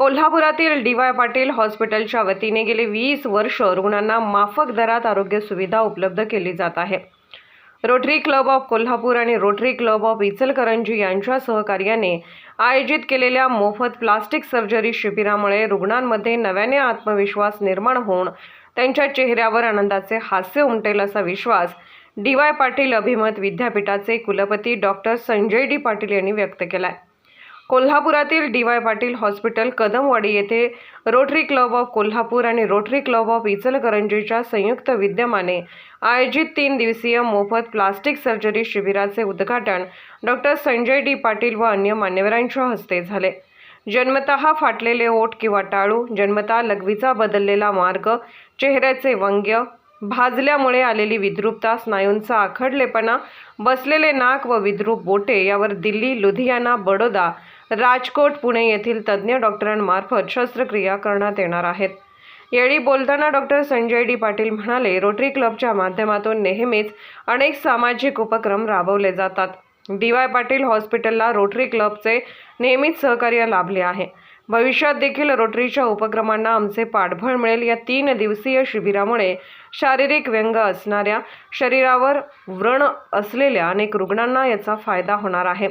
कोल्हापुरातील D Y Patil हॉस्पिटलच्या वतीने गेले वीस वर्ष रुग्णांना माफक दरात आरोग्य सुविधा उपलब्ध केली जात आहे. रोटरी क्लब ऑफ कोल्हापूर आणि रोटरी क्लब ऑफ इचलकरंजी यांच्या सहकार्याने आयोजित केलेल्या मोफत प्लास्टिक सर्जरी शिबिरामुळे रुग्णांमध्ये नव्याने आत्मविश्वास निर्माण होऊन त्यांच्या चेहऱ्यावर आनंदाचे हास्य उमटेल असा विश्वास डी वाय पाटील अभिमत विद्यापीठाचे कुलपती डॉक्टर संजय डी पाटील यांनी व्यक्त केला आहे कोल्हापुरातील D Y Patil hospital Kadamwadi येथे रोटरी क्लब ऑफ कोल्हापूर आणि रोटरी क्लब ऑफ इचलकरंजीच्या संयुक्त विद्यमाने आयोजित तीन दिवसीय मोफत प्लास्टिक सर्जरी शिबिराचे उद्घाटन डॉक्टर संजय डी पाटील व अन्य मान्यवरांच्या हस्ते झाले. जन्मतः फाटलेले ओठ किंवा टाळू जन्मतः लघवीचा बदललेला मार्ग चेहऱ्याचे वंग्य भाजल्यामुळे आलेली विद्रुपता स्नायूंचा आखडलेपणा बसलेले नाक व विद्रूप बोटे यावर दिल्ली लुधियाना बडोदा राजकोट पुणे येथील तज्ज्ञ डॉक्टरांमार्फत शस्त्रक्रिया करण्यात येणार आहेत. यावेळी बोलताना डॉक्टर संजय डी पाटील म्हणाले रोटरी क्लबच्या माध्यमातून नेहमीच अनेक सामाजिक उपक्रम राबवले जातात. डी वाय पाटील हॉस्पिटलला रोटरी क्लबचे नेहमीच सहकार्य लाभले आहे. भविष्यात देखील रोटरीच्या उपक्रमांना आमचे पाठबळ मिळेल. या तीन दिवसीय शिबिरामुळे शारीरिक व्यंग असणाऱ्या शरीरावर व्रण असलेल्या अनेक रुग्णांना याचा फायदा होणार आहे.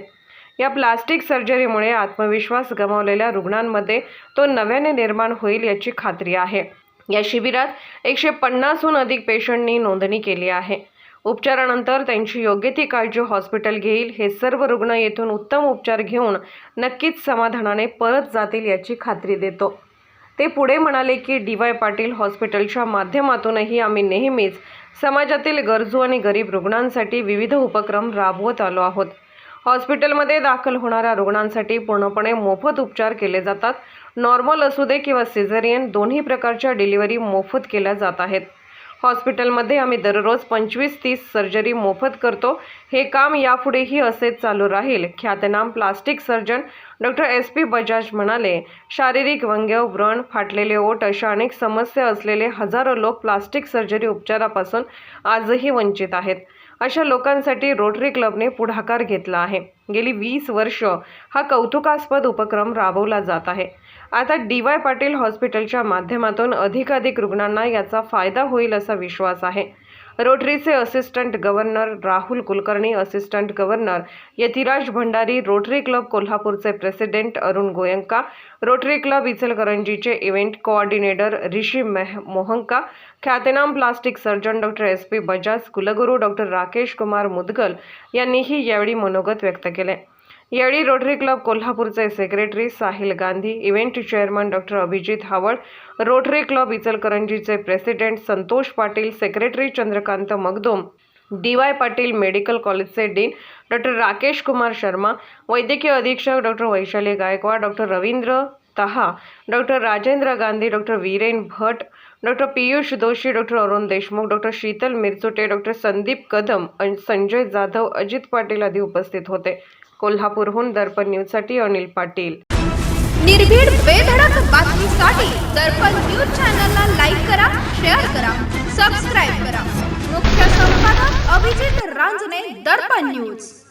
या प्लास्टिक सर्जरीमुळे आत्मविश्वास गमावलेल्या रुग्णांमध्ये तो नव्याने निर्माण होईल याची खात्री आहे. या शिबिरात एकशे पन्नासहून अधिक पेशंटनी नोंदणी केली आहे. उपचारानंतर त्यांची योग्य ती काळजी हॉस्पिटल घेईल हे सर्व रुग्ण येथून उत्तम उपचार घेऊन नक्कीच समाधानाने परत जातील याची खात्री देतो. ते पुढे म्हणाले की डी वाय पाटील हॉस्पिटलच्या माध्यमातूनही आम्ही नेहमीच समाजातील गरजू आणि गरीब रुग्णांसाठी विविध उपक्रम राबवत आलो आहोत. हॉस्पिटलमध्ये दाखल होणाऱ्या रुग्णांसाठी पूर्णपणे मोफत उपचार केले जातात. नॉर्मल असू दे किंवा सिझेरियन दोन्ही प्रकारच्या डिलिव्हरी मोफत केल्या जात आहेत. हॉस्पिटलमध्ये आम्ही दररोज पंचवीस तीस सर्जरी मोफत करतो. हे काम यापुढेही असेच चालू राहील. ख्यातनाम plastic surgeon doctor S P Bajaj म्हणाले शारीरिक व्यंग्य व्रण फाटलेले ओट अशा अनेक समस्या असलेले हजारो लोक प्लास्टिक सर्जरी उपचारापासून आजही वंचित आहेत. अशा लोकांसाठी रोटरी क्लबने पुढाकार घेतला आहे. गेली वीस वर्ष हा कौतुकास्पद उपक्रम राबवला जात आहे. आता डी वाय पाटील हॉस्पिटलच्या माध्यमातून अधिकाधिक रुग्णांना याचा फायदा होईल असा विश्वास आहे. रोटरीचे assistant governor Rahul Kulkarni assistant governor Yatiraj Bhandari rotary club कोल्हापूरचे president Arun Goenka rotary club इचलकरंजीचे event coordinator Rishi मेह मोहंका ख्यातनाम plastic surgeon doctor S P Bajaj कुलगुरू डॉक्टर राकेश कुमार मुदगल यांनीही यावेळी मनोगत व्यक्त केले. यावेळी रोटरी क्लब कोल्हापूरचे secretary Sahil Gandhi event chairman doctor Abhijit Haval rotary club इचलकरंजीचे president Santosh Patil secretary Chandrakant Magdum D Y Patil medical कॉलेजचे डीन डॉक्टर राकेश कुमार शर्मा वैद्यकीय अधीक्षक doctor Vaishali Gaikwad doctor Ravindra Taha doctor Rajendra Gandhi doctor Viren Bhat doctor Piyush Joshi doctor Arun Deshmukh doctor Sheetal Mirchute doctor Sandeep Kadam आणि संजय जाधव अजित पाटील आदी उपस्थित होते. कोल्हापूरहून दर्पण न्यूजसाठी अनिल पाटील. निर्भीड बेधडक बातमीसाठी दर्पण न्यूज चॅनलला लाईक करा शेअर करा सबस्क्राईब करा. मुख्य संपादक अभिजित रांजणे दर्पण न्यूज.